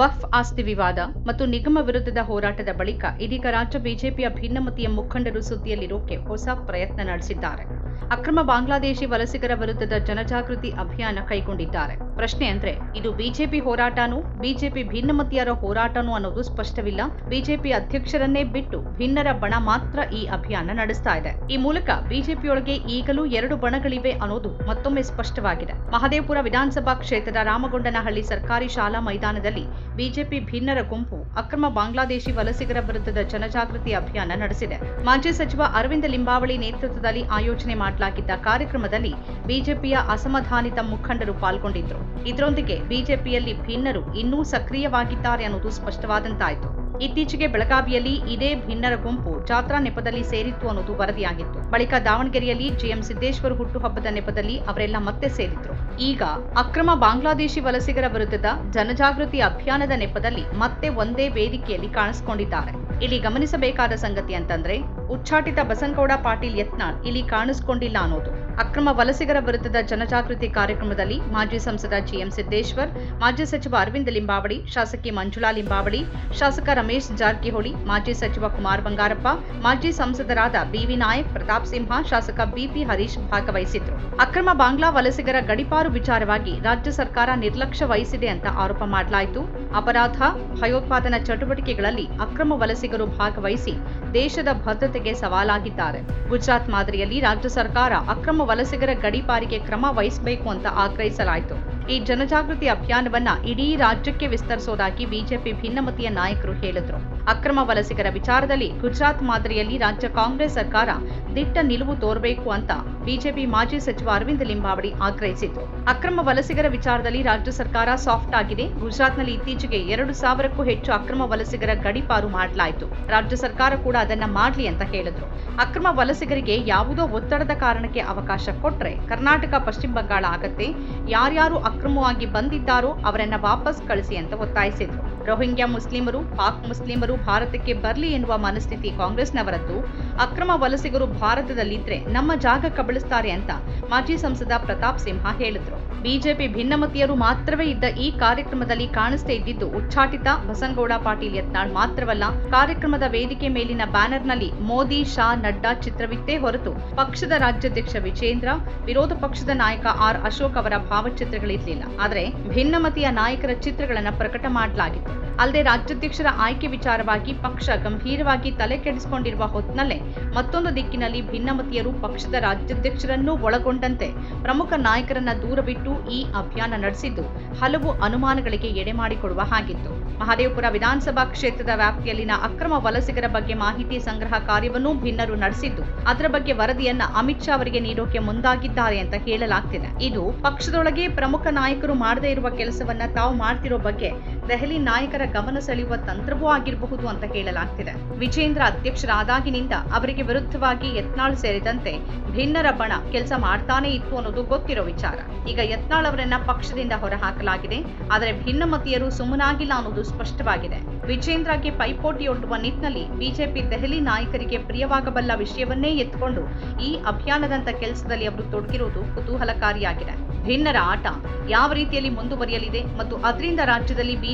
ವಫ್ ಆಸ್ತಿ ವಿವಾದ ಮತ್ತು ನಿಗಮ ವಿರುದ್ಧದ ಹೋರಾಟದ ಬಳಿಕ ಇದೀಗ ರಾಜ್ಯ ಬಿಜೆಪಿಯ ಭಿನ್ನಮತೀಯ ಮುಖಂಡರು ಸುದ್ದಿಯಲ್ಲಿರೋಕೆ ಹೊಸ ಪ್ರಯತ್ನ ನಡೆಸಿದ್ದಾರೆ. ಅಕ್ರಮ ಬಾಂಗ್ಲಾದೇಶಿ ವಲಸಿಗರ ವಿರುದ್ಧದ ಜನಜಾಗೃತಿ ಅಭಿಯಾನ ಕೈಗೊಂಡಿದ್ದಾರೆ. ಪ್ರಶ್ನೆ ಅಂದ್ರೆ, ಇದು ಬಿಜೆಪಿ ಹೋರಾಟನೂ, ಬಿಜೆಪಿ ಭಿನ್ನಮತೀಯರ ಹೋರಾಟನೂ ಅನ್ನೋದು ಸ್ಪಷ್ಟವಿಲ್ಲ. ಬಿಜೆಪಿ ಅಧ್ಯಕ್ಷರನ್ನೇ ಬಿಟ್ಟು ಭಿನ್ನರ ಬಣ ಮಾತ್ರ ಈ ಅಭಿಯಾನ ನಡೆಸ್ತಾ ಇದೆ. ಈ ಮೂಲಕ ಬಿಜೆಪಿಯೊಳಗೆ ಈಗಲೂ ಎರಡು ಬಣಗಳಿವೆ ಅನ್ನೋದು ಮತ್ತೊಮ್ಮೆ ಸ್ಪಷ್ಟವಾಗಿದೆ. ಮಹದೇವಪುರ ವಿಧಾನಸಭಾ ಕ್ಷೇತ್ರದ ರಾಮಗೊಂಡನಹಳ್ಳಿ ಸರ್ಕಾರಿ ಶಾಲಾ ಮೈದಾನದಲ್ಲಿ ಬಿಜೆಪಿ ಭಿನ್ನರ ಗುಂಪು ಅಕ್ರಮ ಬಾಂಗ್ಲಾದೇಶಿ ವಲಸಿಗರ ವಿರುದ್ಧದ ಜನಜಾಗೃತಿ ಅಭಿಯಾನ ನಡೆಸಿದೆ. ಮಾಜಿ ಸಚಿವ ಅರವಿಂದ ಲಿಂಬಾವಳಿ ನೇತೃತ್ವದಲ್ಲಿ ಆಯೋಜನೆ ಮಾಡಲಾಗಿದ್ದ ಕಾರ್ಯಕ್ರಮದಲ್ಲಿ ಬಿಜೆಪಿಯ ಅಸಮಾಧಾನಿತ ಮುಖಂಡರು ಪಾಲ್ಗೊಂಡಿದ್ದರು ಇದರೊಂದಿಗೆ ಬಿಜೆಪಿಯಲ್ಲಿ ಭಿನ್ನರು ಇನ್ನೂ ಸಕ್ರಿಯವಾಗಿದ್ದಾರೆ ಅನ್ನೋದು ಸ್ಪಷ್ಟವಾದಂತಾಯಿತು. ಇತ್ತೀಚೆಗೆ ಬೆಳಗಾವಿಯಲ್ಲಿ ಇದೇ ಭಿನ್ನರ ಗುಂಪು ಜಾತ್ರಾ ನೆಪದಲ್ಲಿ ಸೇರಿತ್ತು ಅನ್ನೋದು ವರದಿಯಾಗಿತ್ತು. ಬಳಿಕ ದಾವಣಗೆರೆಯಲ್ಲಿ ಜಿಎಂ ಸಿದ್ದೇಶ್ವರ ಹುಟ್ಟುಹಬ್ಬದ ನೆಪದಲ್ಲಿ ಅವರೆಲ್ಲ ಮತ್ತೆ ಸೇರಿದ್ರು. ಈಗ ಅಕ್ರಮ ಬಾಂಗ್ಲಾದೇಶಿ ವಲಸಿಗರ ವಿರುದ್ಧದ ಜನಜಾಗೃತಿ ಅಭಿಯಾನದ ನೆಪದಲ್ಲಿ ಮತ್ತೆ ಒಂದೇ ವೇದಿಕೆಯಲ್ಲಿ ಕಾಣಿಸಿಕೊಂಡಿದ್ದಾರೆ. ಇಲ್ಲಿ ಗಮನಿಸಬೇಕಾದ ಸಂಗತಿ ಅಂತಂದ್ರೆ, ಉಚ್ಚಾಟಿತ ಬಸನಗೌಡ ಪಾಟೀಲ್ ಯತ್ನ ಇಲ್ಲಿ ಕಾಣಿಸ್ಕೊಂಡಿಲ್ಲ ಅನ್ನೋದು. ಅಕ್ರಮ ವಲಸಿಗರ ವಿರುದ್ಧದ ಜನಜಾಗೃತಿ ಕಾರ್ಯಕ್ರಮದಲ್ಲಿ ಮಾಜಿ ಸಂಸದ ಜಿಎಂ ಸಿದ್ದೇಶ್ವರ್, ಮಾಜಿ ಸಚಿವ ಅರವಿಂದ ಲಿಂಬಾವಳಿ, ಶಾಸಕಿ ಮಂಜುಳಾ ಲಿಂಬಾವಳಿ, ಶಾಸಕ ರಮೇಶ್ ಜಾರಕಿಹೊಳಿ, ಮಾಜಿ ಸಚಿವ ಕುಮಾರ್ ಬಂಗಾರಪ್ಪ, ಮಾಜಿ ಸಂಸದರಾದ ಬಿವಿ ನಾಯಕ್, ಪ್ರತಾಪ್ ಸಿಂಹ, ಶಾಸಕ ಬಿಪಿ ಹರೀಶ್ ಭಾಗವಹಿಸಿದ್ರು. ಅಕ್ರಮ ಬಾಂಗ್ಲಾ ವಲಸಿಗರ ಗಡಿಪಾರು ವಿಚಾರವಾಗಿ ರಾಜ್ಯ ಸರ್ಕಾರ ನಿರ್ಲಕ್ಷ್ಯ ವಹಿಸಿದೆ ಅಂತ ಆರೋಪ ಮಾಡಲಾಯಿತು. ಅಪರಾಧ, ಭಯೋತ್ಪಾದನಾ ಚಟುವಟಿಕೆಗಳಲ್ಲಿ ಅಕ್ರಮ ವಲಸಿಗರು ಭಾಗವಹಿಸಿ ದೇಶದ ಭದ್ರತೆಗೆ ಸವಾಲಾಗಿದ್ದಾರೆ. ಗುಜರಾತ್ ಮಾದರಿಯಲ್ಲಿ ರಾಜ್ಯ ಸರ್ಕಾರ ಅಕ್ರಮ ವಲಸಿಗರ ಗಡಿಪಾರಿಗೆ ಕ್ರಮ ವಹಿಸಬೇಕು ಅಂತ ಆಗ್ರಹಿಸಲಾಯಿತು. ಈ ಜನಜಾಗೃತಿ ಅಭಿಯಾನವನ್ನ ಇಡೀ ರಾಜ್ಯಕ್ಕೆ ವಿಸ್ತರಿಸೋದಾಗಿ ಬಿಜೆಪಿ ಭಿನ್ನಮತೀಯ ನಾಯಕರು ಹೇಳಿದ್ರು. ಅಕ್ರಮ ವಲಸಿಗರ ವಿಚಾರದಲ್ಲಿ ಗುಜರಾತ್ ಮಾದರಿಯಲ್ಲಿ ರಾಜ್ಯ ಕಾಂಗ್ರೆಸ್ ಸರ್ಕಾರ ದಿಟ್ಟ ನಿಲುವು ತೋರಬೇಕು ಅಂತ ಬಿಜೆಪಿ ಮಾಜಿ ಸಚಿವ ಅರವಿಂದ ಲಿಂಬಾವಳಿ ಆಗ್ರಹಿಸಿದ್ರು. ಅಕ್ರಮ ವಲಸಿಗರ ವಿಚಾರದಲ್ಲಿ ರಾಜ್ಯ ಸರ್ಕಾರ ಸಾಫ್ಟ್ ಆಗಿದೆ. ಗುಜರಾತ್ನಲ್ಲಿ ಇತ್ತೀಚೆಗೆ ಎರಡು ಸಾವಿರಕ್ಕೂ ಹೆಚ್ಚು ಅಕ್ರಮ ವಲಸಿಗರ ಗಡಿಪಾರು ಮಾಡಲಾಯಿತು. ರಾಜ್ಯ ಸರ್ಕಾರ ಕೂಡ ಅದನ್ನ ಮಾಡ್ಲಿ ಅಂತ ಹೇಳಿದ್ರು. ಅಕ್ರಮ ವಲಸಿಗರಿಗೆ ಯಾವುದೋ ಒತ್ತಡದ ಕಾರಣಕ್ಕೆ ಅವಕಾಶ ಕೊಟ್ರೆ ಕರ್ನಾಟಕ, ಪಶ್ಚಿಮ ಬಂಗಾಳ ಆಗತ್ತೆ. ಯಾರ್ಯಾರು ಅಕ್ರಮವಾಗಿ ಬಂದಿದ್ದಾರೋ ಅವರನ್ನ ವಾಪಸ್ ಕಳಿಸಿ ಅಂತ ಒತ್ತಾಯಿಸಿದ್ರು. ರೋಹಿಂಗ್ಯಾ ಮುಸ್ಲಿಮರು, ಪಾಕ್ ಮುಸ್ಲಿಮರು ಭಾರತಕ್ಕೆ ಬರಲಿ ಎನ್ನುವ ಮನಸ್ಥಿತಿ ಕಾಂಗ್ರೆಸ್ನವರದ್ದು. ಅಕ್ರಮ ವಲಸಿಗರು ಭಾರತದಲ್ಲಿದ್ರೆ ನಮ್ಮ ಜಾಗ ಕಬಳಿಸ್ತಾರೆ ಅಂತ ಮಾಜಿ ಸಂಸದ ಪ್ರತಾಪ್ ಸಿಂಹ ಹೇಳಿದ್ರು. ಬಿಜೆಪಿ ಭಿನ್ನಮತೀಯರು ಮಾತ್ರವೇ ಇದ್ದ ಈ ಕಾರ್ಯಕ್ರಮದಲ್ಲಿ ಕಾಣಿಸ್ತೇ ಇದ್ದಿದ್ದು ಉಚ್ಚಾಟಿತ ಬಸನಗೌಡ ಪಾಟೀಲ್ ಯತ್ನಾಳ್ ಮಾತ್ರವಲ್ಲ, ಕಾರ್ಯಕ್ರಮದ ವೇದಿಕೆ ಮೇಲಿನ ಬ್ಯಾನರ್ನಲ್ಲಿ ಮೋದಿ, ಶಾ, ನಡ್ಡಾ ಚಿತ್ರವಿತ್ತೇ ಹೊರತು ಪಕ್ಷದ ರಾಜ್ಯಾಧ್ಯಕ್ಷ ವಿಜೇಂದ್ರ, ವಿರೋಧ ಪಕ್ಷದ ನಾಯಕ ಆರ್ ಅಶೋಕ್ ಅವರ ಭಾವಚಿತ್ರಗಳಿರಲಿಲ್ಲ. ಆದರೆ ಭಿನ್ನಮತೀಯ ನಾಯಕರ ಚಿತ್ರಗಳನ್ನು ಪ್ರಕಟ ಮಾಡಲಾಗಿತ್ತು. ಅಲ್ಲದೆ ರಾಜ್ಯಾಧ್ಯಕ್ಷರ ಆಯ್ಕೆ ವಿಚಾರವಾಗಿ ಪಕ್ಷ ಗಂಭೀರವಾಗಿ ತಲೆ ಕೆಡಿಸಿಕೊಂಡಿರುವ ಹೊತ್ತಿನಲ್ಲೇ ಮತ್ತೊಂದು ದಿಕ್ಕಿನಲ್ಲಿ ಭಿನ್ನಮತೀಯರು ಪಕ್ಷದ ರಾಜ್ಯಾಧ್ಯಕ್ಷರನ್ನೂ ಒಳಗೊಂಡಂತೆ ಪ್ರಮುಖ ನಾಯಕರನ್ನ ದೂರವಿಟ್ಟು ಈ ಅಭಿಯಾನ ನಡೆಸಿದ್ದು, ಹಲವು ಅನುಮಾನಗಳಿಗೆ ಎಡೆ ಮಾಡಿಕೊಡುವ ಹಾಗಿತ್ತು. ಮಹದೇವಪುರ ವಿಧಾನಸಭಾ ಕ್ಷೇತ್ರದ ವ್ಯಾಪ್ತಿಯಲ್ಲಿನ ಅಕ್ರಮ ವಲಸಿಗರ ಬಗ್ಗೆ ಮಾಹಿತಿ ಸಂಗ್ರಹ ಕಾರ್ಯವನ್ನೂ ಭಿನ್ನರು ನಡೆಸಿದ್ದು, ಅದರ ಬಗ್ಗೆ ವರದಿಯನ್ನ ಅಮಿತ್ ಶಾ ಅವರಿಗೆ ನೀಡೋಕೆ ಮುಂದಾಗಿದ್ದಾರೆ ಅಂತ ಹೇಳಲಾಗ್ತಿದೆ. ಇದು ಪಕ್ಷದೊಳಗೆ ಪ್ರಮುಖ ನಾಯಕರು ಮಾಡದೇ ಇರುವ ಕೆಲಸವನ್ನ ತಾವು ಮಾಡ್ತಿರೋ ಬಗ್ಗೆ ದೆಹಲಿ ನಾಯಕರ ಗಮನ ಸೆಳೆಯುವ ತಂತ್ರವೂ ಆಗಿರಬಹುದು ಅಂತ ಹೇಳಲಾಗ್ತಿದೆ ವಿಜೇಂದ್ರ ಅಧ್ಯಕ್ಷರಾದಾಗಿನಿಂದ ಅವರಿಗೆ ವಿರುದ್ಧವಾಗಿ ಯತ್ನಾಳ್ ಸೇರಿದಂತೆ ಭಿನ್ನರ ಬಣ ಕೆಲಸ ಮಾಡ್ತಾನೆ ಇತ್ತು ಅನ್ನೋದು ಗೊತ್ತಿರೋ ವಿಚಾರ. ಈಗ ಯತ್ನಾಳ್ ಅವರನ್ನ ಪಕ್ಷದಿಂದ ಹೊರಹಾಕಲಾಗಿದೆ. ಆದರೆ ಭಿನ್ನಮತೀಯರು ಸುಮ್ಮನಾಗಿಲ್ಲ ಅನ್ನೋದು ಸ್ಪಷ್ಟವಾಗಿದೆ. ವಿಜೇಂದ್ರಗೆ ಪೈಪೋಟಿಯೊಡ್ಡುವ ನಿಟ್ಟಿನಲ್ಲಿ ಬಿಜೆಪಿ ದೆಹಲಿ ನಾಯಕರಿಗೆ ಪ್ರಿಯವಾಗಬಲ್ಲ ವಿಷಯವನ್ನೇ ಎತ್ತಿಕೊಂಡು ಈ ಅಭಿಯಾನದಂತ ಕೆಲಸದಲ್ಲಿ ಅವರು ತೊಡಗಿರುವುದು ಕುತೂಹಲಕಾರಿಯಾಗಿದೆ. ಭಿನ್ನರ ಆಟ ಯಾವ ರೀತಿಯಲ್ಲಿ ಮುಂದುವರಿಯಲಿದೆ ಮತ್ತು ಅದರಿಂದ ರಾಜ್ಯದಲ್ಲಿ